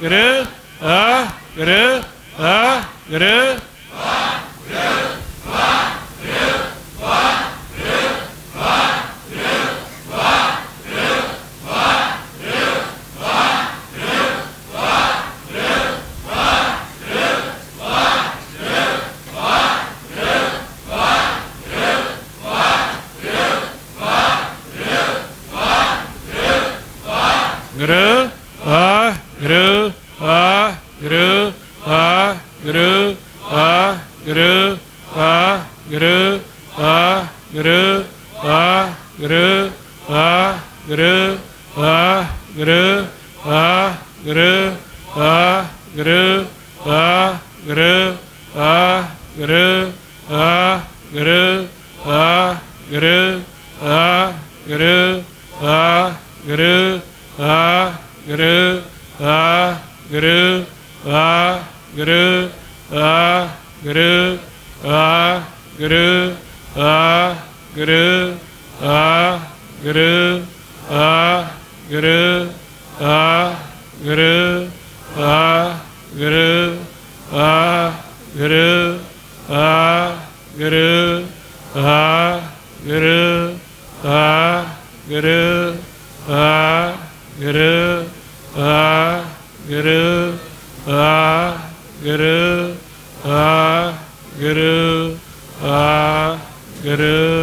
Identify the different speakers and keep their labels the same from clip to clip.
Speaker 1: 그릇, 아, 그릇, 아, 그래? 어? 어? ਆ ਗੁਰੂ ਆ ਗੁਰੂ ਆ ਗੁਰੂ ਆ ਗੁਰੂ ਆ ਗੁਰੂ ਆ ਗੁਰੂ ਆ ਗੁਰੂ ਆ ਗੁਰੂ ਆ ਗੁਰੂ ਆ ਗੁਰੂ ਆ ਗੁਰੂ ਆ ਗੁਰੂ ਆ ਗੁਰੂ ਆ ਗੁਰੂ ਆ ਗੁਰੂ ਆ ਗੁਰੂ ਆ ਗੁਰੂ ਆ ਗੁਰੂ ਆ ਗੁਰੂ ਆ ਗੁਰੂ ਆ ਗੁਰੂ ਆ ਗੁਰੂ ਆ ਗੁਰੂ ਆ ਗੁਰੂ ਆ ਗੁਰੂ ਆ ਗੁਰੂ ਆ ਗੁਰੂ ਆ ਗੁਰੂ ਆ ਗੁਰੂ ਆ ਗੁਰੂ ਆ ਗੁਰੂ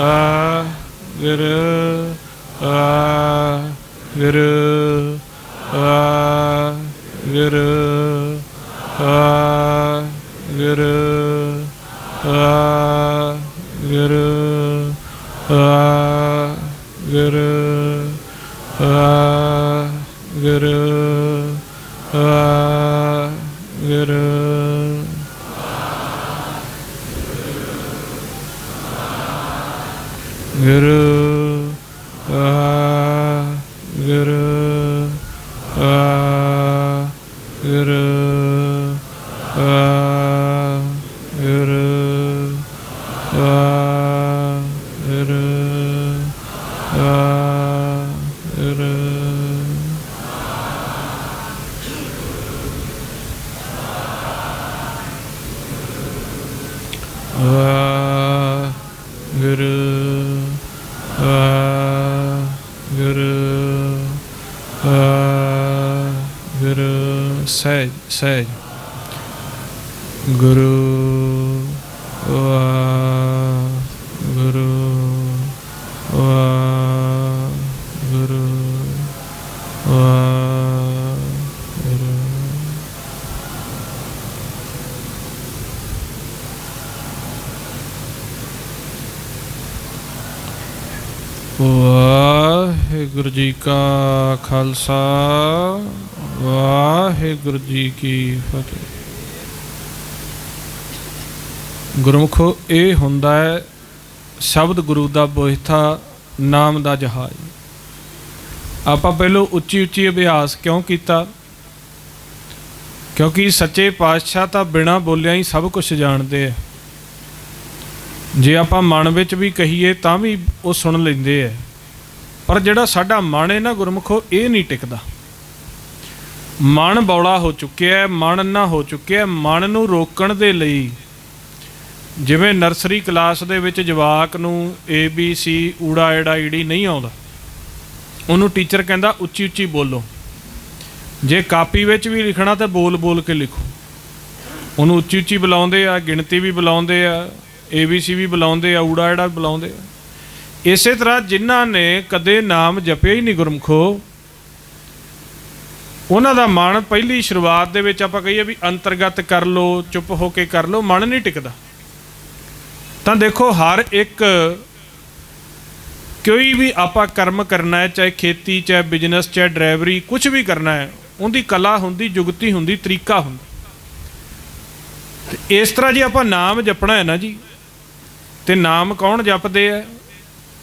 Speaker 1: uh ah, Guru. görüşürüz. ਸਹਿਜ ਗੁਰੂ ਆ ਗੁਰੂ ਆ ਗੁਰੂ ਆ ਗੁਰੂ ਵਾਹਿਗੁਰੂ ਜੀ ਕਾ ਖਾਲਸਾ ਵਾਹਿਗੁਰੂ ਜੀ ਕੀ ਫਤਿਹ। ਗੁਰਮੁਖੋ, ਇਹ ਹੁੰਦਾ ਹੈ, ਸ਼ਬਦ ਗੁਰੂ ਦਾ ਬੋਹਿਥਾ ਨਾਮ ਦਾ ਜਹਾਜ਼। ਆਪਾਂ ਪਹਿਲਾਂ ਉੱਚੀ ਉੱਚੀ ਅਭਿਆਸ ਕਿਉਂ ਕੀਤਾ? ਕਿਉਂਕਿ ਸੱਚੇ ਪਾਤਸ਼ਾਹ ਤਾਂ ਬਿਨਾ ਬੋਲਿਆ ਹੀ ਸਭ ਕੁਝ ਜਾਣਦੇ ਆ। ਜੇ ਆਪਾਂ ਮਨ ਵਿੱਚ ਵੀ ਕਹੀਏ ਤਾਂ ਵੀ ਉਹ ਸੁਣ ਲੈਂਦੇ ਆ। ਪਰ ਜਿਹੜਾ ਸਾਡਾ ਮਨ ਹੈ ਨਾ ਗੁਰਮੁਖੋ ਇਹ ਨਹੀਂ ਟਿਕਦਾ। ਮਨ ਬੌਲਾ ਹੋ ਚੁੱਕਿਆ ਹੈ, ਮਨ ਨਾ ਹੋ ਚੁੱਕਿਆ ਮਨ ਨੂੰ ਰੋਕਣ ਦੇ ਲਈ ਜਿਵੇਂ ਨਰਸਰੀ ਕਲਾਸ ਦੇ ਵਿੱਚ ਜਵਾਕ ਨੂੰ ਏ ਬੀ ਸੀ ਊੜਾ ਐੜਾ ਈੜੀ ਨਹੀਂ ਆਉਂਦਾ, ਉਹਨੂੰ ਟੀਚਰ ਕਹਿੰਦਾ ਉੱਚੀ ਉੱਚੀ ਬੋਲੋ। ਜੇ ਕਾਪੀ ਵਿੱਚ ਵੀ ਲਿਖਣਾ ਤਾਂ ਬੋਲ ਬੋਲ ਕੇ ਲਿਖੋ। ਉਹਨੂੰ ਉੱਚੀ ਉੱਚੀ ਬੁਲਾਉਂਦੇ ਆ, ਗਿਣਤੀ ਵੀ ਬੁਲਾਉਂਦੇ ਆ ਏ ਬੀ ਸੀ ਵੀ ਬੁਲਾਉਂਦੇ ਆ, ਊੜਾ, ਏੜਾ ਵੀ ਬੁਲਾਉਂਦੇ ਆ। ਇਸੇ ਤਰ੍ਹਾਂ ਜਿਨ੍ਹਾਂ ਨੇ ਕਦੇ ਨਾਮ ਜਪਿਆ ਹੀ ਨਹੀਂ ਗੁਰਮਖੋ ਉਹਨਾਂ ਦਾ ਮਨ ਪਹਿਲੀ ਸ਼ੁਰੂਆਤ ਦੇ ਵਿੱਚ ਆਪਾਂ ਕਹੀਏ ਵੀ ਅੰਤਰਗਤ ਕਰ ਲੋ ਚੁੱਪ ਹੋ ਕੇ ਕਰ ਲੋ ਮਨ ਨਹੀਂ ਟਿਕਦਾ। ਤਾਂ ਦੇਖੋ, ਹਰ ਇੱਕ ਕੋਈ ਵੀ ਆਪਾਂ ਕਰਮ ਕਰਨਾ ਹੈ, ਚਾਹੇ ਖੇਤੀ, ਚਾਹੇ ਬਿਜ਼ਨਸ, ਚਾਹੇ ਡਰਾਈਵਰੀ ਕੁਝ ਵੀ ਕਰਨਾ ਹੈ, ਉਹਦੀ ਕਲਾ ਹੁੰਦੀ, ਜੁਗਤੀ ਹੁੰਦੀ, ਤਰੀਕਾ ਹੁੰਦਾ। ਤੇ ਇਸ ਤਰ੍ਹਾਂ ਜੇ ਆਪਾਂ ਨਾਮ ਜਪਣਾ ਹੈ ਨਾ ਜੀ, ਤੇ ਨਾਮ ਕੌਣ ਜਪਦੇ ਆ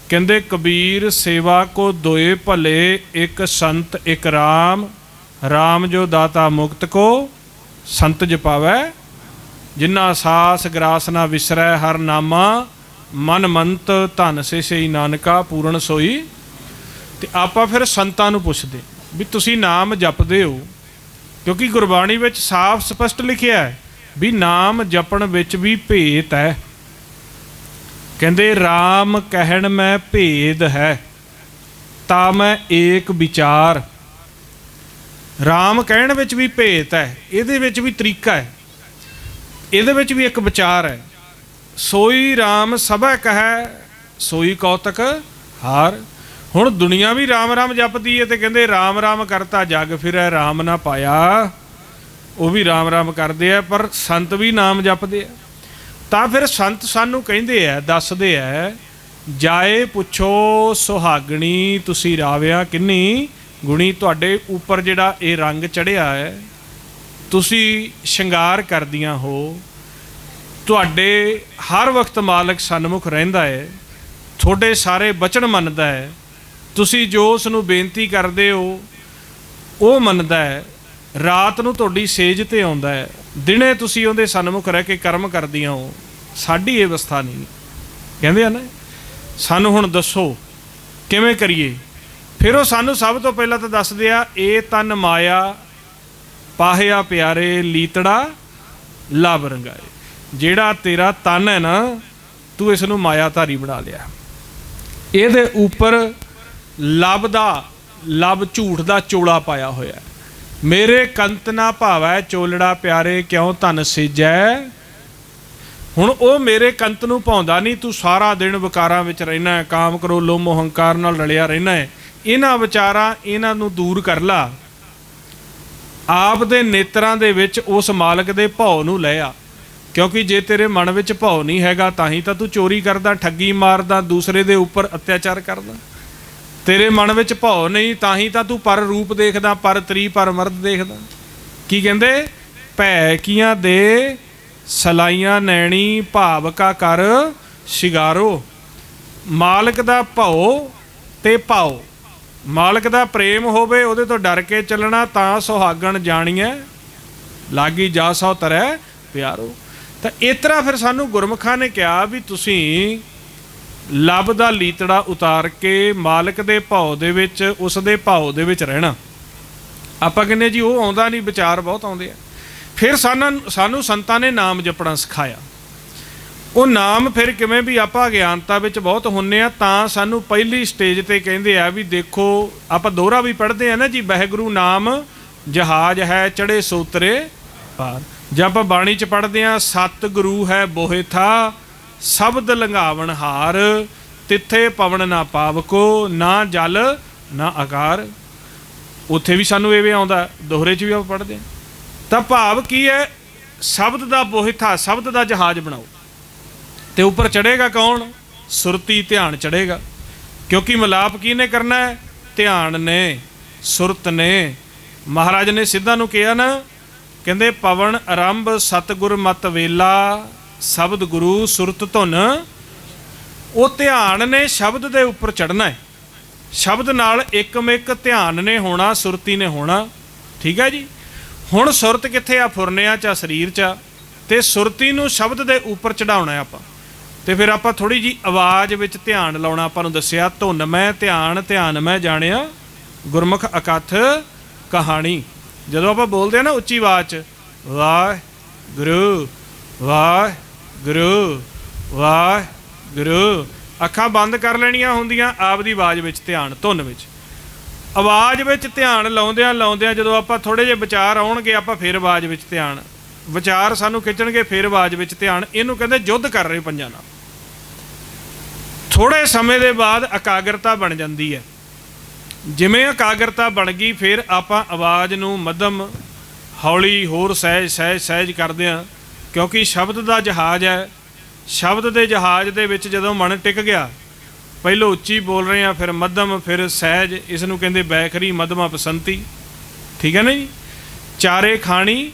Speaker 1: ਕਹਿੰਦੇ, ਕਬੀਰ ਸੇਵਾ ਕੋ ਦੋਏ ਭਲੇ, ਇੱਕ ਸੰਤ, ਇੱਕ RAM ਜੋ ਦਾਤਾ ਮੁਕਤ ਕੋ, ਸੰਤ ਜਪਾਵੈ ਜਿਨ੍ਹਾਂ ਸਾਸ ਗਰਾਸ ਨਾ ਵਿਸਰੈ ਹਰ ਨਾਮਾ, ਮਨ ਮੰਤ ਧਨ ਸੇ ਸਈ ਨਾਨਕਾ ਪੂਰਨ ਸੋਈ। ਤੇ ਆਪਾਂ ਫਿਰ ਸੰਤਾਂ ਨੂੰ ਪੁੱਛਦੇ, ਵੀ ਤੁਸੀਂ ਨਾਮ ਜਪਦੇ ਹੋ? ਕਿਉਂਕਿ ਗੁਰਬਾਣੀ ਵਿੱਚ ਸਾਫ਼ ਸਪਸ਼ਟ ਲਿਖਿਆ ਹੈ ਵੀ ਨਾਮ ਜਪਣ ਵਿੱਚ ਵੀ ਭੇਤ ਹੈ। ਕਹਿੰਦੇ RAM ਕਹਿਣ ਮੈਂ ਭੇਦ ਹੈ, ਤਾਂ ਮੈਂ ਏਕ ਵਿਚਾਰ। ਰਾਮ ਕਹਿਣ ਵਿੱਚ ਵੀ ਭੇਤ ਹੈ, ਇਹਦੇ ਵਿੱਚ ਵੀ ਤਰੀਕਾ ਹੈ, ਇਹਦੇ ਵਿੱਚ ਵੀ ਇੱਕ ਵਿਚਾਰ ਹੈ। ਸੋਈ ਰਾਮ ਸਭੈ ਕਹੈ, ਸੋਈ ਕੌਤਕ ਹਾਰ। ਹੁਣ ਦੁਨੀਆ ਵੀ ਰਾਮ ਰਾਮ ਜਪਦੀ ਹੈ ਤੇ ਕਹਿੰਦੇ ਰਾਮ ਰਾਮ ਕਰਤਾ ਜਗ ਫਿਰੈ, ਰਾਮ ਨਾ ਪਾਇਆ। ਉਹ ਵੀ ਰਾਮ ਰਾਮ ਕਰਦੇ ਆ, ਪਰ ਸੰਤ ਵੀ ਨਾਮ ਜਪਦੇ ਆ। ਤਾਂ ਫਿਰ ਸੰਤ ਸਾਨੂੰ ਕਹਿੰਦੇ ਆ, ਦੱਸਦੇ ਆ, ਜਾਏ ਪੁੱਛੋ ਸੁਹਾਗਣੀ, ਤੁਸੀਂ ਰਾਵਿਆ ਕਿੰਨੀ ਗੁਣੀ, ਤੁਹਾਡੇ ਉੱਪਰ ਜਿਹੜਾ ਇਹ ਰੰਗ ਚੜਿਆ ਹੈ, ਤੁਸੀਂ ਸ਼ਿੰਗਾਰ ਕਰਦੀਆਂ ਹੋ। ਤੁਹਾਡੇ ਹਰ ਵਕਤ ਮਾਲਕ ਸਨਮੁਖ ਰਹਿੰਦਾ ਹੈ, ਤੁਹਾਡੇ ਸਾਰੇ ਬਚਨ ਮੰਨਦਾ ਹੈ। ਤੁਸੀਂ ਜੋ ਉਸ ਨੂੰ ਬੇਨਤੀ ਕਰਦੇ ਹੋ, ਉਹ ਮੰਨਦਾ ਹੈ। ਰਾਤ ਨੂੰ ਤੁਹਾਡੀ ਸੇਜ ਤੇ ਆਉਂਦਾ ਹੈ। ਦਿਨੇ ਤੁਸੀਂ ਉਹਦੇ ਸਨਮੁਖ ਰਹਿ ਕੇ ਕਰਮ ਕਰਦੀਆਂ ਹੋ। ਸਾਡੀ ਇਹ ਅਵਸਥਾ ਨਹੀਂ। ਕਹਿੰਦੇ ਆ ਨਾ, ਸਾਨੂੰ ਹੁਣ ਦੱਸੋ, ਕਿਵੇਂ ਕਰੀਏ? ਫਿਰ ਉਹ ਸਾਨੂੰ ਸਭ ਤੋਂ ਪਹਿਲਾਂ ਤਾਂ ਦੱਸਦੇ ਆ ਇਹ ਤਨ ਮਾਇਆ, ਪਾਹਿਆ ਪਿਆਰੇ ਲੀਤੜਾ ਲਬ ਰੰਗਾਏ। ਜਿਹੜਾ ਤੇਰਾ ਤਨ ਹੈ ਨਾ, ਤੂੰ ਇਸ ਨੂੰ ਮਾਇਆ ਧਾਰੀ ਬਣਾ ਲਿਆ। ਇਹਦੇ ਉੱਪਰ ਲਬ ਦਾ, ਲਬ ਝੂਠ ਦਾ ਚੋਲਾ ਪਾਇਆ ਹੋਇਆ ਮੇਰੇ ਕੰਤ ਨਾ ਭਾਵੈ, ਚੋਲੜਾ ਪਿਆਰੇ, ਕਿਉਂ ਧਨ ਸਿਜੈ? ਹੁਣ ਉਹ ਮੇਰੇ ਕੰਤ ਨੂੰ ਭਾਉਂਦਾ ਨਹੀਂ, ਤੂੰ ਸਾਰਾ ਦਿਨ ਵਿਕਾਰਾਂ ਵਿੱਚ ਰਹਿਣਾ ਹੈ, ਕਾਮ ਕਰੋ ਲੋਭ ਹੰਕਾਰ ਨਾਲ ਰਲਿਆ ਰਹਿਣਾ ਹੈ। ਇਹਨਾਂ ਵਿਚਾਰਾਂ ਇਹਨਾਂ ਨੂੰ ਦੂਰ ਕਰ ਲਾ। ਆਪ ਦੇ ਨੇਤਰਾਂ ਦੇ ਵਿੱਚ ਉਸ ਮਾਲਕ ਦੇ ਭਉ ਨੂੰ ਲੈ ਆ। ਕਿਉਂਕਿ ਜੇ ਤੇਰੇ ਮਨ ਵਿੱਚ ਭਉ ਨਹੀਂ ਹੈਗਾ, ਤਾਂ ਹੀ ਤਾਂ ਤੂੰ ਚੋਰੀ ਕਰਦਾ, ਠੱਗੀ ਮਾਰਦਾ, ਦੂਸਰੇ ਦੇ ਉੱਪਰ ਅਤਿਆਚਾਰ ਕਰਦਾ। ਤੇਰੇ ਮਨ ਵਿੱਚ ਭਉ ਨਹੀਂ, ਤਾਂ ਹੀ ਤਾਂ ਤੂੰ ਪਰ ਰੂਪ ਦੇਖਦਾ, ਪਰ ਤਰੀ ਪਰ ਮਰਦ ਦੇਖਦਾ। ਕੀ ਕਹਿੰਦੇ? ਭੈ ਕੀਆਂ ਦੇ ਸਲਾਈਆਂ ਨੈਣੀ ਭਾਵਕਾ ਕਰ ਸ਼ਿਗਾਰੋ। ਮਾਲਕ ਦਾ ਭਉ ਤੇ ਭਾਉ। ਮਾਲਕ ਦਾ ਪ੍ਰੇਮ ਹੋਵੇ, ਉਹਦੇ ਤੋਂ ਡਰ ਕੇ ਚੱਲਣਾ ਤਾਂ ਸੁਹਾਗਣ ਜਾਣੀਐ। ਲਾਗੀ ਜਾ ਸੋ ਤਰੈ ਪਿਆਰੋ। ਤਾਂ ਇਸ ਤਰ੍ਹਾਂ ਫਿਰ ਸਾਨੂੰ ਗੁਰਮੁਖਾਂ ਨੇ ਕਿਹਾ ਵੀ ਤੁਸੀਂ ਲੱਭ ਦਾ ਲੀਤੜਾ ਉਤਾਰ ਕੇ ਮਾਲਕ ਦੇ ਭਾਉ ਦੇ ਵਿੱਚ, ਉਸ ਦੇ ਭਾਉ ਦੇ ਵਿੱਚ ਰਹਿਣਾ। ਆਪਾਂ ਕਹਿੰਦੇ ਜੀ, ਉਹ ਆਉਂਦਾ ਨਹੀਂ, ਵਿਚਾਰ ਬਹੁਤ ਆਉਂਦੇ ਆ। ਫਿਰ ਸਾਨੂੰ ਸਾਨੂੰ ਸੰਤਾਂ ਨੇ ਨਾਮ ਜਪਣਾ ਸਿਖਾਇਆ। ਉਹ ਨਾਮ ਫਿਰ ਕਿਵੇਂ ਵੀ ਆਪਾਂ ਗਿਆਨਤਾ ਵਿੱਚ ਬਹੁਤ ਹੁੰਨੇ ਆ, ਤਾਂ ਸਾਨੂੰ ਪਹਿਲੀ ਸਟੇਜ ਤੇ ਕਹਿੰਦੇ ਆ ਵੀ ਦੇਖੋ, ਆਪਾਂ ਦੋਹਰਾ ਵੀ ਪੜ੍ਹਦੇ ਆ ਨਾ ਜੀ, ਵਾਹਿਗੁਰੂ ਨਾਮ, ਜਹਾਜ਼ ਹੈ ਚੜੇ ਸੋਤਰੇ ਪਾਰ। ਜੇ ਆਪਾਂ ਬਾਣੀ ਚ ਪੜ੍ਹਦੇ ਆ ਸਤ ਗੁਰੂ ਹੈ ਬੋਹੇਥਾ ਸ਼ਬਦ ਲੰਘਾਵਣ ਹਾਰ, ਤਿੱਥੇ ਪਵਨ ਨਾ ਪਾਵਕੋ, ਨਾ ਜਲ, ਨਾ ਆਕਾਰ। ਉੱਥੇ ਵੀ ਸਾਨੂੰ ਐਵੇਂ ਆਉਂਦਾ, ਦੋਹਰੇ ਚ ਵੀ ਆਪਾਂ ਪੜ੍ਹਦੇ ਆ। ਤਾਂ ਭਾਵ ਕੀ ਹੈ, ਸ਼ਬਦ ਦਾ ਬੋਹਿਥਾ ਸ਼ਬਦ ਦਾ ਜਹਾਜ਼ ਬਣਾਓ। ਤੇ ਉੱਪਰ ਚੜੇਗਾ ਕੌਣ? ਸੁਰਤੀ ਧਿਆਨ ਚੜੇਗਾ ਕਿਉਂਕਿ ਮਲਾਪ ਕਿਹਨੇ ਕਰਨਾ ਹੈ? ਧਿਆਨ ਨੇ ਸੁਰਤ ਨੇ। ਮਹਾਰਾਜ ਨੇ ਸਿੱਧਾ ਨੂੰ ਕਿਹਾ ਨਾ ਕਹਿੰਦੇ ਪਵਨ ਆਰੰਭ ਸਤਗੁਰ ਮਤ ਵੇਲਾ ਸ਼ਬਦ ਗੁਰੂ ਸੁਰਤ ਧੁਨ। ਉਹ ਧਿਆਨ ਨੇ ਸ਼ਬਦ ਦੇ ਉੱਪਰ ਚੜਨਾ ਹੈ। ਸ਼ਬਦ ਨਾਲ ਇੱਕਮਿਕ ਧਿਆਨ ਨੇ ਹੋਣਾ ਸੁਰਤੀ ਨੇ ਹੋਣਾ। ਠੀਕ ਹੈ ਜੀ? ਹੁਣ ਸੁਰਤ ਕਿੱਥੇ ਆ? ਫੁਰਨਿਆਂ ਚ ਆ, ਸਰੀਰ ਚ ਆ, ਤੇ ਸੁਰਤੀ ਨੂੰ ਸ਼ਬਦ ਦੇ ਉੱਪਰ ਚੜਾਉਣਾ ਆਪਾਂ। ਤੇ ਫਿਰ ਆਪਾਂ ਥੋੜੀ ਜੀ ਆਵਾਜ਼ ਵਿੱਚ ਧਿਆਨ ਲਾਉਣਾ, ਆਪਾਂ ਨੂੰ ਦੱਸਿਆ, ਧੁਨ ਮੈਂ, ਧਿਆਨ ਧਿਆਨ ਮੈਂ ਜਾਣਿਆ, ਗੁਰਮੁਖ ਅਕਥ ਕਹਾਣੀ। ਜਦੋਂ ਆਪਾਂ ਬੋਲਦੇ ਆ ਨਾ ਉੱਚੀ ਆਵਾਜ਼ ਚ ਵਾਹ ਗੁਰੂ ਵਾਹ ਗੁਰੂ ਵਾਹ ਗੁਰੂ ਅੱਖਾਂ ਬੰਦ ਕਰ ਲੈਣੀਆਂ ਹੁੰਦੀਆਂ ਆਪ ਦੀ ਆਵਾਜ਼ ਵਿੱਚ ਧਿਆਨ, ਧੁਨ ਵਿੱਚ। ਆਵਾਜ਼ ਵਿੱਚ ਧਿਆਨ ਲਾਉਂਦਿਆਂ ਲਾਉਂਦਿਆਂ ਜਦੋਂ ਆਪਾਂ ਥੋੜੇ ਜਿਹੇ ਵਿਚਾਰ ਆਉਣਗੇ, ਆਪਾਂ ਫਿਰ ਆਵਾਜ਼ ਵਿੱਚ ਧਿਆਨ, ਵਿਚਾਰ ਸਾਨੂੰ ਖਿੱਚਣਗੇ, ਫਿਰ ਆਵਾਜ਼ ਵਿੱਚ ਧਿਆਨ, ਇਹਨੂੰ ਕਹਿੰਦੇ ਯੁੱਧ ਕਰ ਰਹੇ ਪੰਜਾਂ ਨਾਲ। ਥੋੜੇ ਸਮੇਂ ਦੇ ਬਾਅਦ ਇਕਾਗਰਤਾ ਬਣ ਜਾਂਦੀ ਹੈ। ਜਿਵੇਂ ਇਕਾਗਰਤਾ ਬਣ ਗਈ, ਫਿਰ ਆਪਾਂ ਆਵਾਜ਼ ਨੂੰ ਮੱਧਮ, ਹੌਲੀ, ਹੋਰ ਸਹਿਜ ਸਹਿਜ ਸਹਿਜ ਕਰਦੇ ਹਾਂ, ਕਿਉਂਕਿ ਸ਼ਬਦ ਦਾ ਜਹਾਜ਼ ਹੈ। ਸ਼ਬਦ ਦੇ ਜਹਾਜ਼ ਦੇ ਵਿੱਚ ਜਦੋਂ ਮਨ ਟਿਕ ਗਿਆ, ਪਹਿਲੋਂ ਉੱਚੀ ਬੋਲ ਰਹੇ ਆ ਫਿਰ ਮੱਧਮ, ਫਿਰ ਸਹਿਜ, ਇਸ ਨੂੰ ਕਹਿੰਦੇ ਬੈਖਰੀ, ਮਧਮਾ ਪਸੰਤੀ ਠੀਕ ਹੈ ਨਾ ਜੀ? ਚਾਰੇ ਖਾਣੀ,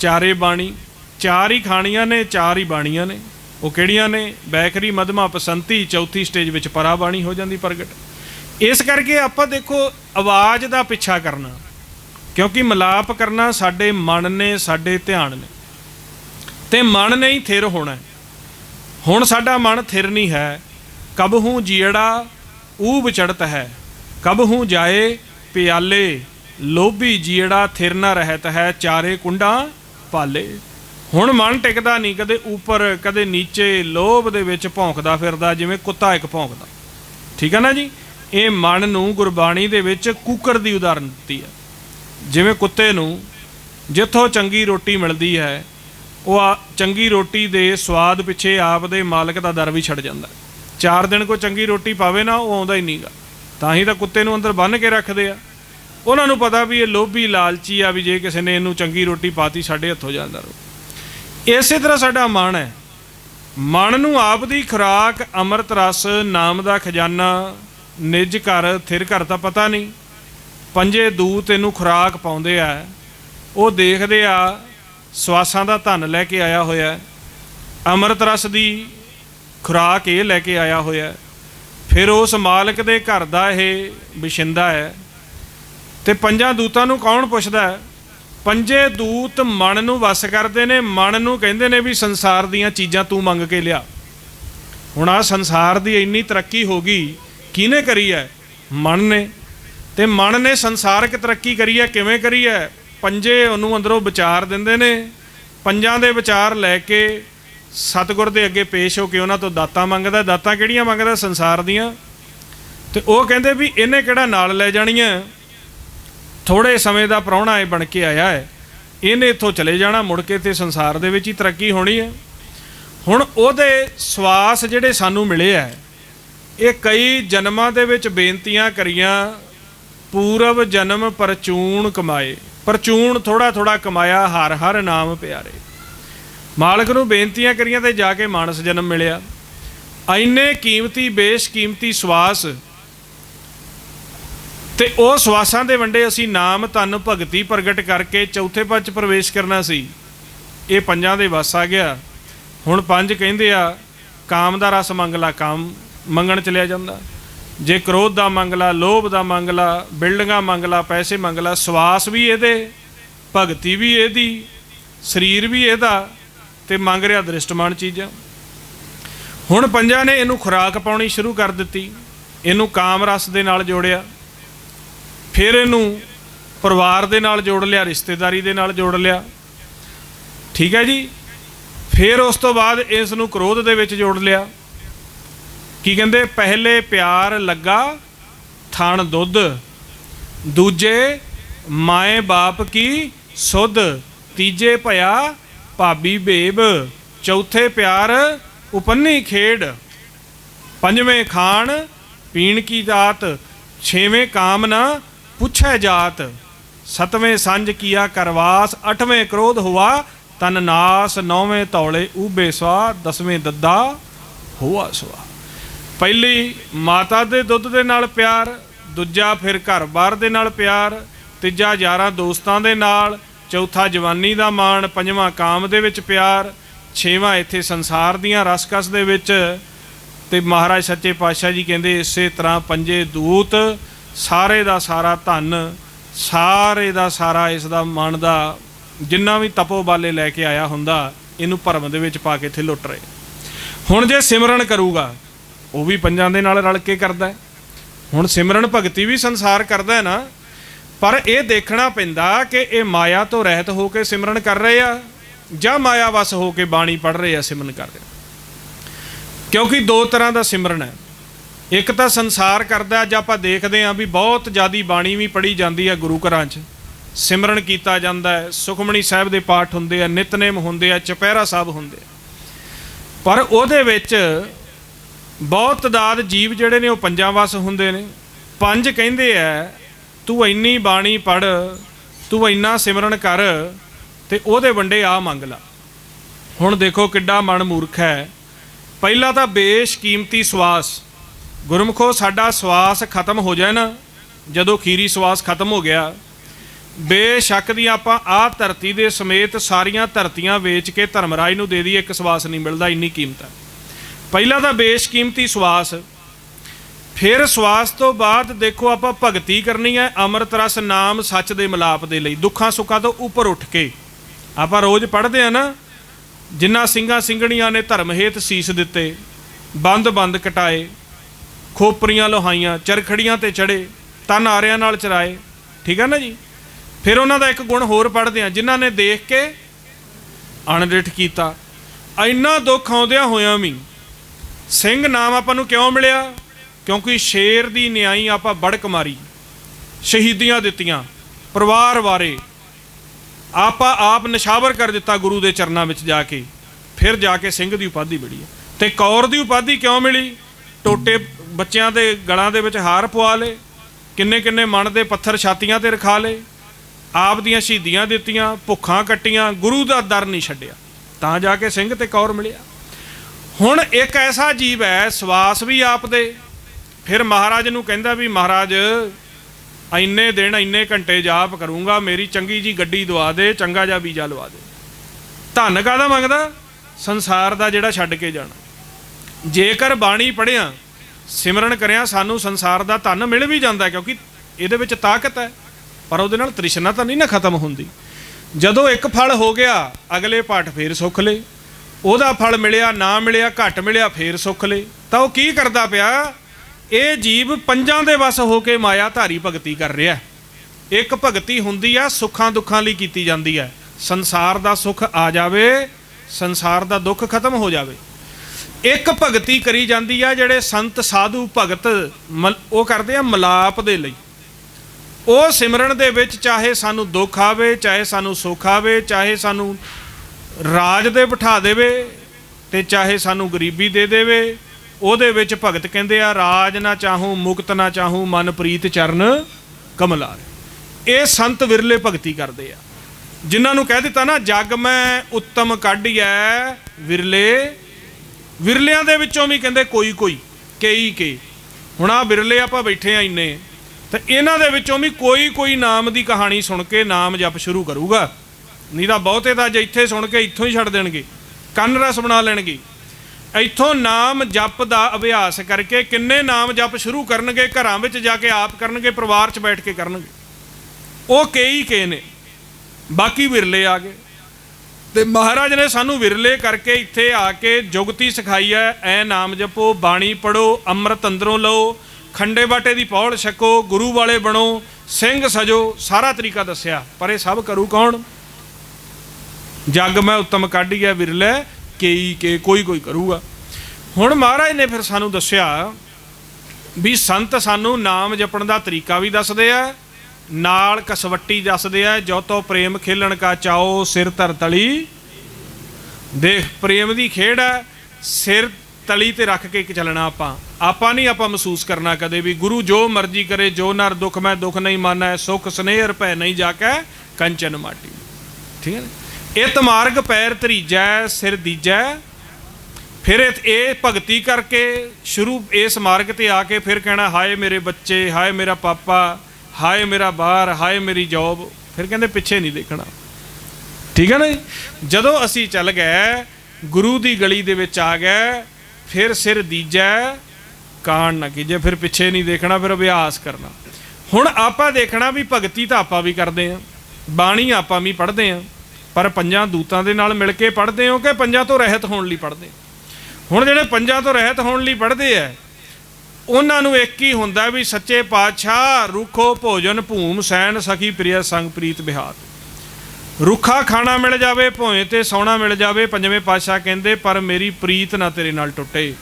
Speaker 1: ਚਾਰੇ ਬਾਣੀ। ਚਾਰ ਹੀ ਖਾਣੀਆਂ ਨੇ, ਚਾਰ ਹੀ ਬਾਣੀਆਂ ਨੇ। ਉਹ ਕਿਹੜੀਆਂ ਨੇ? ਬੈਖਰੀ ਮਧਮਾ ਪਸੰਤੀ ਚੌਥੀ ਸਟੇਜ ਵਿੱਚ ਪਰਾ ਬਾਣੀ ਹੋ ਜਾਂਦੀ ਪ੍ਰਗਟ। ਇਸ ਕਰਕੇ ਆਪਾਂ ਦੇਖੋ, ਆਵਾਜ਼ ਦਾ ਪਿੱਛਾ ਕਰਨਾ। ਕਿਉਂਕਿ ਮਲਾਪ ਕਰਨਾ ਸਾਡੇ ਮਨ ਨੇ, ਸਾਡੇ ਧਿਆਨ ਨੇ। ਤੇ ਮਨ ਨੇ ਹੀ ਥਿਰ ਹੋਣਾ ਹੁਣ ਸਾਡਾ ਮਨ ਥਿਰ ਨਹੀਂ ਹੈ। ਕਬ ਹੂੰ ਜੀੜਾ, ਊਬ ਚੜਤ ਹੈ। ਕਬ ਹੂੰ ਜਾਏ ਪਿਆਲੇ, ਲੋਭੀ ਜੀੜਾ ਥਿਰ ਨਾ ਰਹਿਤ ਹੈ, ਚਾਰੇ ਕੁੰਡਾਂ ਪਾਲੇ। ਹੁਣ ਮਨ ਟਿਕਦਾ ਨਹੀਂ, ਕਦੇ ਉੱਪਰ, ਕਦੇ ਨੀਚੇ, ਲੋਭ ਦੇ ਵਿੱਚ ਭੌਂਕਦਾ ਫਿਰਦਾ, ਜਿਵੇਂ ਕੁੱਤਾ ਇੱਕ ਭੌਂਕਦਾ। ਠੀਕ ਹੈ ਨਾ ਜੀ? ਇਹ ਮਨ ਨੂੰ ਗੁਰਬਾਣੀ ਦੇ ਵਿੱਚ ਕੁੱਕਰ ਦੀ ਉਦਾਹਰਨ ਦਿੱਤੀ ਹੈ। ਜਿਵੇਂ ਕੁੱਤੇ ਨੂੰ ਜਿੱਥੋਂ ਚੰਗੀ ਰੋਟੀ ਮਿਲਦੀ ਹੈ, ਉਹ ਆ, ਚੰਗੀ ਰੋਟੀ ਦੇ ਸਵਾਦ ਪਿੱਛੇ ਆਪ ਦੇ ਮਾਲਕ ਦਾ ਦਰ ਵੀ ਛੱਡ ਜਾਂਦਾ ਚਾਰ ਦਿਨ ਕੋਈ ਚੰਗੀ ਰੋਟੀ ਪਾਵੇ ਨਾ, ਉਹ ਆਉਂਦਾ ਹੀ ਨਹੀਂਗਾ ਤਾਂ ਹੀ ਤਾਂ ਕੁੱਤੇ ਨੂੰ ਅੰਦਰ ਬੰਨ੍ਹ ਕੇ ਰੱਖਦੇ ਆ। ਉਹਨਾਂ ਨੂੰ ਪਤਾ ਵੀ ਇਹ ਲੋਭੀ ਲਾਲਚੀ ਆ ਵੀ ਜੇ ਕਿਸੇ ਨੇ ਇਹਨੂੰ ਚੰਗੀ ਰੋਟੀ ਪਾਤੀ, ਸਾਡੇ ਹੱਥੋਂ ਜਾਂਦਾ ਰਹੂ ਇਸੇ ਤਰ੍ਹਾਂ ਸਾਡਾ ਮਨ ਹੈ। ਮਨ ਨੂੰ ਆਪ ਦੀ ਖੁਰਾਕ, ਅੰਮ੍ਰਿਤ ਰਸ, ਨਾਮ ਦਾ ਖਜ਼ਾਨਾ, ਨਿਜ ਘਰ, ਥਿਰ ਘਰ ਤਾਂ ਪਤਾ ਨਹੀਂ। ਪੰਜੇ ਦੂਤ ਇਹਨੂੰ ਖੁਰਾਕ ਪਾਉਂਦੇ ਆ। ਉਹ ਦੇਖਦੇ ਆ, ਸਵਾਸਾਂ ਦਾ ਧਨ ਲੈ ਕੇ ਆਇਆ ਹੋਇਆ ਅੰਮ੍ਰਿਤ ਰਸ ਦੀ ਖੁਰਾਕ ਇਹ ਲੈ ਕੇ ਆਇਆ ਹੋਇਆ ਫਿਰ ਉਸ ਮਾਲਕ ਦੇ ਘਰ ਦਾ ਇਹ ਬਿਸ਼ਿੰਦਾ ਹੈ। ਤੇ ਪੰਜਾਂ ਦੂਤਾਂ ਨੂੰ ਕੌਣ ਪੁੱਛਦਾ ਹੈ? ਪੰਜੇ ਦੂਤ ਮਨ ਨੂੰ ਵਸ ਕਰਦੇ ਨੇ, ਮਨ ਨੂੰ ਕਹਿੰਦੇ ਨੇ ਵੀ ਸੰਸਾਰ ਦੀਆਂ ਚੀਜ਼ਾਂ ਤੂੰ ਮੰਗ ਕੇ ਲਿਆ। ਹੁਣ ਆ ਸੰਸਾਰ ਦੀ ਇੰਨੀ ਤਰੱਕੀ ਹੋ ਗਈ, ਕਿਹਨੇ ਕਰੀ ਹੈ ਮਨ ਨੇ। ਤੇ ਮਨ ਨੇ ਸੰਸਾਰਕ ਤਰੱਕੀ ਕਰੀ ਹੈ ਕਿਵੇਂ ਕਰੀ ਹੈ ਪੰਜੇ ਉਹਨੂੰ ਅੰਦਰੋਂ ਵਿਚਾਰ ਦਿੰਦੇ ਨੇ, ਪੰਜਾਂ ਦੇ ਵਿਚਾਰ ਲੈ ਕੇ ਸਤਿਗੁਰ ਦੇ ਅੱਗੇ ਪੇਸ਼ ਹੋ ਕੇ ਉਹਨਾਂ ਤੋਂ ਦਾਤਾਂ ਮੰਗਦਾ, ਦਾਤਾਂ ਕਿਹੜੀਆਂ ਮੰਗਦਾ? ਸੰਸਾਰ ਦੀਆਂ। ਤੇ ਉਹ ਕਹਿੰਦੇ ਵੀ ਇਹਨੇ ਕਿਹੜਾ ਨਾਲ ਲੈ ਜਾਣੀਆਂ? ਥੋੜੇ ਸਮੇਂ ਦਾ ਪ੍ਰਾਹੁਣਾ ਇਹ ਬਣ ਕੇ ਆਇਆ ਹੈ। ਇਹਨੇ ਇੱਥੋਂ ਚਲੇ ਜਾਣਾ, ਮੁੜ ਕੇ ਤੇ ਸੰਸਾਰ ਦੇ ਵਿੱਚ ਹੀ ਤਰੱਕੀ ਹੋਣੀ ਹੈ। ਹੁਣ ਉਹਦੇ ਸਵਾਸ ਜਿਹੜੇ ਸਾਨੂੰ ਮਿਲੇ ਆ ਇਹ ਕਈ ਜਨਮਾਂ ਦੇ ਵਿੱਚ ਬੇਨਤੀਆਂ ਕਰੀਆਂ, ਪੂਰਵ ਜਨਮ ਪਰਚੂਨ ਕਮਾਏ। ਪਰਚੂਨ ਥੋੜਾ ਥੋੜਾ ਕਮਾਇਆ, ਹਰ ਹਰ ਨਾਮ ਪਿਆਰੇ। ਮਾਲਕ ਨੂੰ ਬੇਨਤੀਆਂ ਕਰੀਆਂ ਤੇ ਜਾ ਕੇ ਮਾਨਸ ਜਨਮ ਮਿਲਿਆ। ਐਨੇ ਕੀਮਤੀ, ਬੇਸ਼ਕੀਮਤੀ ਸਵਾਸ ਤੇ ਉਹ ਸਵਾਸਾਂ ਦੇ ਵੰਡੇ ਅਸੀਂ ਨਾਮ ਤਨ ਭਗਤੀ ਪ੍ਰਗਟ ਕਰਕੇ ਚੌਥੇ ਪਦ ਚ ਪ੍ਰਵੇਸ਼ ਕਰਨਾ ਸੀ। ਇਹ ਪੰਜਾਂ ਦੇ ਵਸ ਆ ਗਿਆ। ਹੁਣ ਪੰਜ ਕਹਿੰਦੇ ਆ, ਕਾਮ ਦਾ ਰਸ ਮੰਗਲਾ, ਕਾਮ ਮੰਗਣ ਚਲਿਆ ਜਾਂਦਾ। ਜੇ ਕ੍ਰੋਧ ਦਾ ਮੰਗਲਾ, ਲੋਭ ਦਾ ਮੰਗਲਾ, ਬਿਲਡਿੰਗਾਂ ਮੰਗਲਾ, ਪੈਸੇ ਮੰਗਲਾ, ਸਵਾਸ ਵੀ ਇਹਦੇ, ਭਗਤੀ ਵੀ ਇਹਦੀ, ਸਰੀਰ ਵੀ ਇਹਦਾ ਤੇ ਮੰਗ ਰਿਹਾ ਦ੍ਰਿਸ਼ਟਮਾਨ ਚੀਜ਼ਾਂ। ਹੁਣ ਪੰਜਾਂ ਨੇ ਇਹਨੂੰ ਖੁਰਾਕ ਪਾਉਣੀ ਸ਼ੁਰੂ ਕਰ ਦਿੱਤੀ। ਇਹਨੂੰ ਕਾਮ ਰਸ ਦੇ ਨਾਲ ਜੋੜਿਆ। ਫਿਰ ਇਹਨੂੰ ਪਰਿਵਾਰ ਦੇ ਨਾਲ ਜੋੜ ਲਿਆ, ਰਿਸ਼ਤੇਦਾਰੀ ਦੇ ਨਾਲ ਜੋੜ ਲਿਆ। ਠੀਕ ਹੈ ਜੀ? ਫਿਰ ਉਸ ਤੋਂ ਬਾਅਦ ਇਸ ਨੂੰ ਕ੍ਰੋਧ ਦੇ ਵਿੱਚ ਜੋੜ ਲਿਆ। ਕੀ ਕਹਿੰਦੇ? ਪਹਿਲੇ ਪਿਆਰ ਲੱਗਾ, ਥਣ ਦੁੱਧ। ਦੂਜੇ, ਮਾਏ ਬਾਪ ਕੀ ਸੁਧ। ਤੀਜੇ ਭਇਆ ਭਾਬੀ ਬੇਬ। ਚੌਥੇ ਪਿਆਰ ਉਪੰਨੀ ਖੇਡ। ਪੰਜਵੇਂ ਖਾਣ, ਪੀਣ ਕੀ ਦਾਤ। ਛੇਵੇਂ ਕਾਮਨਾ ਪੁੱਛੈ ਜਾਤ, ਸਤਵੇਂ ਸੰਜ ਕੀਆ ਕਰਵਾਸ, ਅਠਵੇਂ ਕ੍ਰੋਧ ਹੁਆ, ਤਨ ਨਾਸ, ਨੌਵੇਂ ਤੌਲੇ ਊਬੇ ਸਵਾ, ਦਸਵੇਂ ਦੱਦਾ ਹੋਆ ਸਵਾ। ਪਹਿਲੀ, ਮਾਤਾ ਦੇ ਦੁੱਧ ਦੇ ਨਾਲ ਪਿਆਰ, ਦੂਜਾ ਫਿਰ ਘਰ-ਬਾਰ ਦੇ ਨਾਲ ਪਿਆਰ, ਤੀਜਾ ਯਾਰਾਂ ਦੋਸਤਾਂ ਦੇ ਨਾਲ, ਚੌਥਾ ਜਵਾਨੀ ਦਾ ਮਾਣ, ਪੰਜਵਾਂ ਕਾਮ ਦੇ ਵਿੱਚ ਪਿਆਰ, ਛੇਵਾਂ ਇੱਥੇ ਸੰਸਾਰ ਦੀਆਂ ਰਸਕਸ ਦੇ ਵਿੱਚ। ਤੇ ਮਹਾਰਾਜ ਸੱਚੇ ਪਾਤਸ਼ਾਹ ਜੀ ਕਹਿੰਦੇ ਇਸੇ ਤਰ੍ਹਾਂ ਪੰਜੇ ਦੂਤ ਸਾਰੇ ਦਾ ਸਾਰਾ ਧਨ, ਸਾਰੇ ਦਾ ਸਾਰਾ ਇਸ ਦਾ ਮਨ ਦਾ, ਜਿੰਨਾ ਵੀ ਤਪੋ ਬਾਲੇ ਲੈ ਕੇ ਆਇਆ ਹੁੰਦਾ, ਇਹਨੂੰ ਭਰਮ ਦੇ ਵਿੱਚ ਪਾ ਕੇ ਇੱਥੇ ਲੁੱਟ ਰਹੇ। ਹੁਣ ਜੇ ਸਿਮਰਨ ਕਰੂਗਾ, ਉਹ ਵੀ ਪੰਜਾਂ ਦੇ ਨਾਲ ਰਲ ਕੇ ਕਰਦਾ ਹੁਣ ਸਿਮਰਨ ਭਗਤੀ ਵੀ ਸੰਸਾਰ ਕਰਦਾ ਹੈ ਨਾ, ਪਰ ਇਹ ਦੇਖਣਾ ਪੈਂਦਾ ਕਿ ਇਹ ਮਾਇਆ ਤੋਂ ਰਹਿਤ ਹੋ ਕੇ ਸਿਮਰਨ ਕਰ ਰਹੇ ਆ, ਜਾਂ ਮਾਇਆ ਵਸ ਹੋ ਕੇ ਬਾਣੀ ਪੜ ਰਹੇ ਆ ਸਿਮਰਨ ਕਰ ਰਹੇ ਕਿਉਂਕਿ ਦੋ ਤਰ੍ਹਾਂ ਦਾ ਸਿਮਰਨ ਹੈ। ਇੱਕ ਤਾਂ ਸੰਸਾਰ ਕਰਦਾ ਅੱਜ ਆਪਾਂ ਦੇਖਦੇ ਆਂ ਵੀ ਬਹੁਤ ਜ਼ਿਆਦੀ ਬਾਣੀ ਵੀ ਪੜ੍ਹੀ ਜਾਂਦੀ ਹੈ ਗੁਰੂ ਘਰਾਂ 'ਚ। ਸਿਮਰਨ ਕੀਤਾ ਜਾਂਦਾ ਹੈ ਸੁਖਮਣੀ ਸਾਹਿਬ ਦੇ ਪਾਠ ਹੁੰਦੇ ਆ, ਨਿਤਨੇਮ ਹੁੰਦੇ ਆ, ਚੁਪਹਿਰਾ ਸਾਹਿਬ ਹੁੰਦੇ ਆ। ਪਰ ਉਹਦੇ ਵਿੱਚ ਬਹੁਤ ਤਦਾਦ ਜੀਵ ਜਿਹੜੇ ਨੇ ਉਹ ਪੰਜਾਂ ਵਸ ਹੁੰਦੇ ਨੇ। ਪੰਜ ਕਹਿੰਦੇ ਆ, ਤੂੰ ਇੰਨੀ ਬਾਣੀ ਪੜ ਤੂੰ ਇੰਨਾ ਸਿਮਰਨ ਕਰ, ਤੇ ਉਹਦੇ ਵੰਡੇ ਆ ਮੰਗ ਲਾ। ਹੁਣ ਦੇਖੋ ਕਿੱਡਾ ਮਨ ਮੂਰਖ ਹੈ। ਪਹਿਲਾ ਤਾਂ ਬੇਸ਼ਕੀਮਤੀ ਸਵਾਸ। ਗੁਰਮਖੋ, ਸਾਡਾ ਸਵਾਸ ਖਤਮ ਹੋ ਜਾਏ ਨਾ, ਜਦੋਂ ਖੀਰੀ ਸਵਾਸ ਖਤਮ ਹੋ ਗਿਆ, ਬੇਸ਼ੱਕ ਦੀ ਆਪਾਂ ਆਹ ਧਰਤੀ ਦੇ ਸਮੇਤ ਸਾਰੀਆਂ ਧਰਤੀਆਂ ਵੇਚ ਕੇ ਧਰਮਰਾਜ ਨੂੰ ਦੇ ਦੀ ਇੱਕ ਸਵਾਸ ਨਹੀਂ ਮਿਲਦਾ, ਇੰਨੀ ਕੀਮਤ ਹੈ ਪਹਿਲਾ ਤਾਂ ਬੇਸ਼ਕੀਮਤੀ ਸਵਾਸ, ਫਿਰ ਸਵਾਸ ਤੋਂ ਬਾਅਦ ਦੇਖੋ ਆਪਾਂ ਭਗਤੀ ਕਰਨੀ ਹੈ, ਅੰਮ੍ਰਿਤ ਰਸ ਨਾਮ ਸੱਚ ਦੇ ਮਿਲਾਪ ਦੇ ਲਈ, ਦੁੱਖਾਂ ਸੁੱਖਾਂ ਤੋਂ ਉੱਪਰ ਉੱਠ ਕੇ। ਆਪਾਂ ਰੋਜ਼ ਪੜ੍ਹਦੇ ਆ ਨਾ ਜਿਨ੍ਹਾਂ ਸਿੰਘਾਂ ਸਿੰਘਣੀਆਂ ਨੇ ਧਰਮ ਹੇਤ ਸੀਸ ਦਿੱਤੇ ਬੰਦ ਬੰਦ ਕਟਾਏ ਖੋਪਰੀਆਂ ਲੋਹਾਈਆਂ, ਚਰਖੜੀਆਂ ਤੇ ਚੜੇ, ਤਨ ਆਰਿਆਂ ਨਾਲ ਚਰਾਏ। ਠੀਕ ਹੈ ਨਾ ਜੀ? ਫਿਰ ਉਹਨਾਂ ਦਾ ਇੱਕ ਗੁਣ ਹੋਰ ਪੜ੍ਹਦੇ ਆ ਜਿਨ੍ਹਾਂ ਨੇ ਦੇਖ ਕੇ ਅਣਡਿਠ ਕੀਤਾ। ਇੰਨਾ ਦੁੱਖ ਆਉਂਦਿਆਂ ਹੋਇਆਂ ਵੀ ਸਿੰਘ ਨਾਮ ਆਪਾਂ ਨੂੰ ਕਿਉਂ ਮਿਲਿਆ? ਕਿਉਂਕਿ ਸ਼ੇਰ ਦੀ ਨਿਆਈ ਆਪਾਂ ਬੜਕ ਮਾਰੀ, ਸ਼ਹੀਦੀਆਂ ਦਿੱਤੀਆਂ, ਪਰਿਵਾਰ ਵਾਰੇ। ਆਪਾਂ ਆਪ ਨਿਸ਼ਾਵਰ ਕਰ ਦਿੱਤਾ ਗੁਰੂ ਦੇ ਚਰਨਾਂ ਵਿੱਚ ਜਾ ਕੇ। ਫਿਰ ਜਾ ਕੇ ਸਿੰਘ ਦੀ ਉਪਾਧੀ ਮਿਲੀ। ਹੈ ਤੇ ਕੌਰ ਦੀ ਉਪਾਧੀ ਕਿਉਂ ਮਿਲੀ? ਟੋਟੇ ਬੱਚਿਆਂ ਦੇ ਗਲਾਂ ਦੇ ਵਿੱਚ ਹਾਰ ਪਵਾ ਲਏ ਕਿੰਨੇ ਕਿੰਨੇ ਮਨ ਦੇ ਪੱਥਰ ਛਾਤੀਆਂ ਤੇ ਰਖਾ ਲਏ ਆਪ ਦੀਆਂ ਸ਼ਹੀਦੀਆਂ ਦਿੱਤੀਆਂ, ਭੁੱਖਾਂ ਕੱਟੀਆਂ, ਗੁਰੂ ਦਾ ਦਰ ਨਹੀਂ ਛੱਡਿਆ। ਤਾਂ ਜਾ ਕੇ ਸਿੰਘ ਤੇ ਕੌਰ ਮਿਲਿਆ। ਹੁਣ ਇੱਕ ਐਸਾ ਜੀਵ ਹੈ, ਸਵਾਸ ਵੀ ਆਪ ਦੇ। ਫਿਰ ਮਹਾਰਾਜ ਨੂੰ ਕਹਿੰਦਾ ਵੀ ਮਹਾਰਾਜ, ਇੰਨੇ ਦਿਨ, ਇੰਨੇ ਘੰਟੇ ਜਾਪ ਕਰੂੰਗਾ, ਮੇਰੀ ਚੰਗੀ ਜੀ ਗੱਡੀ ਦਵਾ ਦੇ, ਚੰਗਾ ਜਿਹਾ ਵੀਜ਼ਾ ਲਵਾ ਦੇ। ਧੰਨ ਕਾਹਦਾ ਮੰਗਦਾ? ਸੰਸਾਰ ਦਾ ਜਿਹੜਾ ਛੱਡ ਕੇ ਜਾਣਾ। ਜੇਕਰ ਬਾਣੀ ਪੜਿਆ ਸਿਮਰਨ ਕਰਿਆ, ਸਾਨੂੰ ਸੰਸਾਰ ਦਾ ਧਨ ਮਿਲ ਵੀ ਜਾਂਦਾ ਕਿਉਂਕਿ ਇਹਦੇ ਵਿੱਚ ਤਾਕਤ ਹੈ, ਪਰ ਉਹਦੇ ਨਾਲ ਤ੍ਰਿਸ਼ਨਾ ਤਾਂ ਨਹੀਂ ਨਾ ਖਤਮ ਹੁੰਦੀ। ਜਦੋਂ ਇੱਕ ਫਲ ਹੋ ਗਿਆ, ਅਗਲੇ ਪਾਠ ਫੇਰ ਸੁੱਖ ਲੇ। ਉਹਦਾ ਫਲ ਮਿਲਿਆ, ਨਾ ਮਿਲਿਆ, ਘੱਟ ਮਿਲਿਆ, ਫੇਰ ਸੁੱਖ ਲੇ। ਤਾਂ ਉਹ ਕੀ ਕਰਦਾ ਪਿਆ? ਇਹ ਜੀਵ ਪੰਜਾਂ ਦੇ ਵਸ ਹੋ ਕੇ ਮਾਇਆ ਧਾਰੀ ਭਗਤੀ ਕਰ ਰਿਹਾ ਇੱਕ ਭਗਤੀ ਹੁੰਦੀ ਆ, ਸੁੱਖਾਂ ਦੁੱਖਾਂ ਲਈ ਕੀਤੀ ਜਾਂਦੀ ਹੈ। ਸੰਸਾਰ ਦਾ ਸੁੱਖ ਆ ਜਾਵੇ, ਸੰਸਾਰ ਦਾ ਦੁੱਖ ਖਤਮ ਹੋ ਜਾਵੇ। ਇੱਕ ਭਗਤੀ ਕਰੀ ਜਾਂਦੀ ਆ ਜਿਹੜੇ ਸੰਤ ਸਾਧੂ ਭਗਤ ਮਲ- ਉਹ ਕਰਦੇ ਆ ਮਲਾਪ ਦੇ ਲਈ। ਉਹ ਸਿਮਰਨ ਦੇ ਵਿੱਚ ਚਾਹੇ ਸਾਨੂੰ ਦੁੱਖ ਆਵੇ, ਚਾਹੇ ਸਾਨੂੰ ਸੁੱਖ ਆਵੇ, ਚਾਹੇ ਸਾਨੂੰ ਰਾਜ ਦੇ ਬਿਠਾ ਦੇਵੇ ਤੇ ਚਾਹੇ ਸਾਨੂੰ ਗਰੀਬੀ ਦੇ ਦੇਵੇ, ਉਹਦੇ ਵਿੱਚ ਭਗਤ ਕਹਿੰਦੇ ਆ, ਰਾਜ ਨਾ ਚਾਹੂੰ, ਮੁਕਤ ਨਾ ਚਾਹੂੰ ਮਨ ਪ੍ਰੀਤ ਚਰਨ ਕਮਲਾਰ। ਇਹ ਸੰਤ ਵਿਰਲੇ ਭਗਤੀ ਕਰਦੇ ਆ। ਜਿਨ੍ਹਾਂ ਨੂੰ ਕਹਿ ਦਿੱਤਾ ਨਾ, ਜਗ ਮੈਂ ਉੱਤਮ ਕਾਢੀਐ ਵਿਰਲੇ ਵਿਰਲਿਆਂ ਦੇ ਵਿੱਚੋਂ ਵੀ ਕਹਿੰਦੇ ਕੋਈ ਕੋਈ, ਕਈ ਕੇ ਹੁਣ ਆ ਵਿਰਲੇ ਆਪਾਂ ਬੈਠੇ ਆ ਇੰਨੇ, ਤਾਂ ਇਹਨਾਂ ਦੇ ਵਿੱਚੋਂ ਵੀ ਕੋਈ ਕੋਈ ਨਾਮ ਦੀ ਕਹਾਣੀ ਸੁਣ ਕੇ ਨਾਮ ਜਪ ਸ਼ੁਰੂ ਕਰੂਗਾ। ਨਹੀਂ ਤਾਂ ਬਹੁਤੇ ਤਾਂ ਜੇ ਇੱਥੇ ਸੁਣ ਕੇ ਇੱਥੋਂ ਹੀ ਛੱਡ ਦੇਣਗੇ, ਕੰਨ ਰਸ ਬਣਾ ਲੈਣਗੇ। ਇੱਥੋਂ ਨਾਮ ਜਪ ਦਾ ਅਭਿਆਸ ਕਰਕੇ ਕਿੰਨੇ ਨਾਮ ਜਪ ਸ਼ੁਰੂ ਕਰਨਗੇ, ਘਰਾਂ ਵਿੱਚ ਜਾ ਕੇ ਆਪ ਕਰਨਗੇ, ਪਰਿਵਾਰ 'ਚ ਬੈਠ ਕੇ ਕਰਨਗੇ। ਉਹ ਕਈ ਕੇ ਨੇ, ਬਾਕੀ ਵਿਰਲੇ ਆ ਗਏ। ਤੇ ਮਹਾਰਾਜ ਨੇ ਸਾਨੂੰ ਵਿਰਲੇ ਕਰਕੇ ਇੱਥੇ ਆ ਕੇ ਜੁਗਤੀ ਸਿਖਾਈ ਹੈ। ਐ ਨਾਮ ਜਪੋ, ਬਾਣੀ ਪੜੋ ਅੰਮ੍ਰਿਤ ਅੰਦਰੋਂ ਲਓ, ਖੰਡੇ ਬਾਟੇ ਦੀ ਪੌੜ ਛਕੋ, ਗੁਰੂ ਵਾਲੇ ਬਣੋ, ਸਿੰਘ ਸਜੋ, ਸਾਰਾ ਤਰੀਕਾ ਦੱਸਿਆ। ਪਰ ਇਹ ਸਭ ਕਰੂ ਕੌਣ? ਜੱਗ ਮੈਂ ਉੱਤਮ ਕੱਢ ਗਿਆ ਵਿਰਲੇ, ਕਈ ਕੇ ਕੋਈ ਕੋਈ ਕਰੂਗਾ। ਹੁਣ ਮਹਾਰਾਜ ਨੇ ਫਿਰ ਸਾਨੂੰ ਦੱਸਿਆ ਵੀ ਸੰਤ ਸਾਨੂੰ ਨਾਮ ਜਪਣ ਦਾ ਤਰੀਕਾ ਵੀ ਦੱਸਦੇ ਆ ਨਾਲ ਕਸਵੱਟੀ ਦੱਸਦੇ ਆ, ਜੋ ਤੋ ਪ੍ਰੇਮ ਖੇਲਣ ਕਾ ਚਾਓ ਸਿਰ ਧਰ ਤਲੀ। ਦੇਖ, ਪ੍ਰੇਮ ਦੀ ਖੇਡ ਹੈ ਸਿਰ ਤਲੀ ਤੇ ਰੱਖ ਕੇ ਚੱਲਣਾ ਆਪਾਂ। ਆਪਾਂ ਨਹੀਂ ਆਪਾਂ ਮਹਿਸੂਸ ਕਰਨਾ ਕਦੇ ਵੀ, ਗੁਰੂ ਜੋ ਮਰਜ਼ੀ ਕਰੇ, ਜੋ ਨਰ ਦੁੱਖ ਮੈਂ ਦੁੱਖ ਨਹੀਂ ਮਾਨੈ, ਸੁਖ ਸਨੇਹ ਰਪੈ ਨਹੀਂ ਜਾ ਕੇ ਕੰਚਨ ਮਾਟੀ। ਠੀਕ ਹੈ ਇਹ ਤਮਾਰਗ ਪੈਰ ਧਰੀਜੈ, ਸਿਰ ਦੀਜੈ। ਫਿਰ ਇਹ ਭਗਤੀ ਕਰਕੇ, ਸ਼ੁਰੂ ਇਸ ਮਾਰਗ ਤੇ ਆ ਕੇ ਫਿਰ ਕਹਿਣਾ, ਹਾਏ ਮੇਰੇ ਬੱਚੇ, ਹਾਏ ਮੇਰਾ ਪਾਪਾ ਹਾਏ ਮੇਰਾ ਬਾਹਰ, ਹਾਏ ਮੇਰੀ ਜੌਬ ਫਿਰ ਕਹਿੰਦੇ ਪਿੱਛੇ ਨਹੀਂ ਦੇਖਣਾ। ਠੀਕ ਹੈ ਨਾ ਜਦੋਂ ਅਸੀਂ ਚੱਲ ਗਏ, ਗੁਰੂ ਦੀ ਗਲੀ ਦੇ ਵਿੱਚ ਆ ਗਏ, ਫਿਰ ਸਿਰ ਦੀਜੈ, ਕਾਣ ਨਾ ਕੀਜੇ, ਫਿਰ ਪਿੱਛੇ ਨਹੀਂ ਦੇਖਣਾ, ਫਿਰ ਅਭਿਆਸ ਕਰਨਾ। ਹੁਣ ਆਪਾਂ ਦੇਖਣਾ ਵੀ ਭਗਤੀ ਤਾਂ ਆਪਾਂ ਵੀ ਕਰਦੇ ਆਂ ਬਾਣੀ ਆਪਾਂ ਵੀ ਪੜ੍ਹਦੇ ਆਂ ਪਰ ਪੰਜਾਂ ਦੂਤਾਂ ਦੇ ਨਾਲ ਮਿਲ ਕੇ ਪੜ੍ਹਦੇ ਹੋ ਕਿ ਪੰਜਾਂ ਤੋਂ ਰਹਿਤ ਹੋਣ ਲਈ ਪੜ੍ਹਦੇ ਹੁਣ ਜਿਹੜੇ ਪੰਜਾਂ ਤੋਂ ਰਹਿਤ ਹੋਣ ਲਈ ਪੜ੍ਹਦੇ ਆ ਉਹਨਾਂ ਨੂੰ ਇੱਕ ਹੀ ਹੁੰਦਾ ਵੀ ਸੱਚੇ ਪਾਤਸ਼ਾਹ ਰੁੱਖੋ ਭੋਜਨ ਭੂਮ ਸੈਨ ਸਖੀ ਪ੍ਰਿਆ ਸੰਗ ਪ੍ਰੀਤ ਬਿਹਾਤ ਰੁੱਖਾ ਖਾਣਾ ਮਿਲ ਜਾਵੇ, ਭੋਏ ਤੇ ਸੌਣਾ ਮਿਲ ਜਾਵੇ, ਪੰਜਵੇਂ ਪਾਤਸ਼ਾਹ ਕਹਿੰਦੇ, ਪਰ ਮੇਰੀ ਪ੍ਰੀਤ ਨਾ ਤੇਰੇ ਨਾਲ ਟੁੱਟੇ।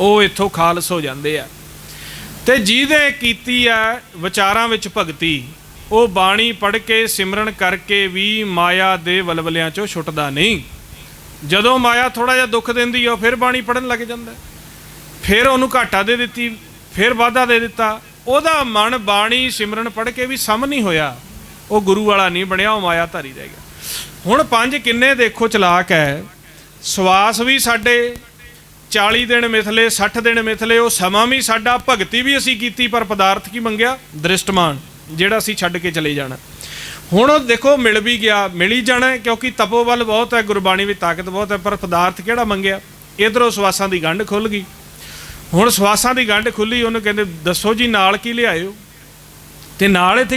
Speaker 1: ਉਹ ਇੱਥੋਂ ਖਾਲਸ ਹੋ ਜਾਂਦੇ ਆ। ਤੇ ਜਿਹਦੇ ਕੀਤੀ ਆ ਵਿਚਾਰਾਂ ਵਿੱਚ ਭਗਤੀ, ਉਹ ਬਾਣੀ ਪੜ੍ਹ ਕੇ, ਸਿਮਰਨ ਕਰਕੇ ਵੀ ਮਾਇਆ ਦੇ ਵਲਵਲਿਆਂ ਚੋਂ ਛੁੱਟਦਾ ਨਹੀਂ। ਜਦੋਂ ਮਾਇਆ ਥੋੜਾ ਜਿਹਾ ਦੁੱਖ ਦਿੰਦੀ ਆ, ਉਹ ਫਿਰ ਬਾਣੀ ਪੜਨ ਲੱਗ ਜਾਂਦਾ। ਫਿਰ ਉਹਨੂੰ ਘਾਟਾ ਦੇ ਦਿੱਤੀ, ਫਿਰ ਵਾਧਾ ਦੇ ਦਿੱਤਾ। ਉਹਦਾ ਮਨ ਬਾਣੀ ਸਿਮਰਨ ਪੜ੍ਹ ਕੇ ਵੀ ਸਮ ਨਹੀਂ ਹੋਇਆ। ਉਹ ਗੁਰੂ ਵਾਲਾ ਨਹੀਂ ਬਣਿਆ, ਉਹ ਮਾਇਆ ਧਾਰੀ ਰਹਿ ਗਿਆ। ਹੁਣ ਪੰਜ ਕਿੰਨੇ ਦੇਖੋ ਚਲਾਕ ਹੈ। ਸਵਾਸ ਵੀ ਸਾਡੇ 40 ਦਿਨ ਮਿਥਲੇ 60 ਦਿਨ ਮਿਥਲੇ, ਉਹ ਸਮਾਂ ਵੀ ਸਾਡਾ, ਭਗਤੀ ਵੀ ਅਸੀਂ ਕੀਤੀ, ਪਰ ਪਦਾਰਥ ਕੀ ਮੰਗਿਆ? ਦ੍ਰਿਸ਼ਟਮਾਨ, ਜਿਹੜਾ ਅਸੀਂ ਛੱਡ ਕੇ ਚਲੇ ਜਾਣਾ। ਹੁਣ ਉਹ ਦੇਖੋ ਮਿਲ ਵੀ ਗਿਆ, ਮਿਲੀ ਜਾਣਾ ਹੈ, ਕਿਉਂਕਿ ਤਪੋਬਲ ਬਹੁਤ ਹੈ, ਗੁਰਬਾਣੀ ਵਿੱਚ ਤਾਕਤ ਬਹੁਤ ਹੈ, ਪਰ ਪਦਾਰਥ ਕਿਹੜਾ ਮੰਗਿਆ? ਇਧਰੋਂ ਸਵਾਸਾਂ ਦੀ ਗੰਢ ਖੁੱਲ ਗਈ। ਹੁਣ ਸਵਾਸਾਂ ਦੀ ਗੰਢ ਖੁੱਲੀ, ਉਹਨੂੰ ਕਹਿੰਦੇ, ਦੱਸੋ ਜੀ, ਨਾਲ ਕੀ ਲਿਆਇਓ? ਤੇ ਨਾਲ ਇੱਥੇ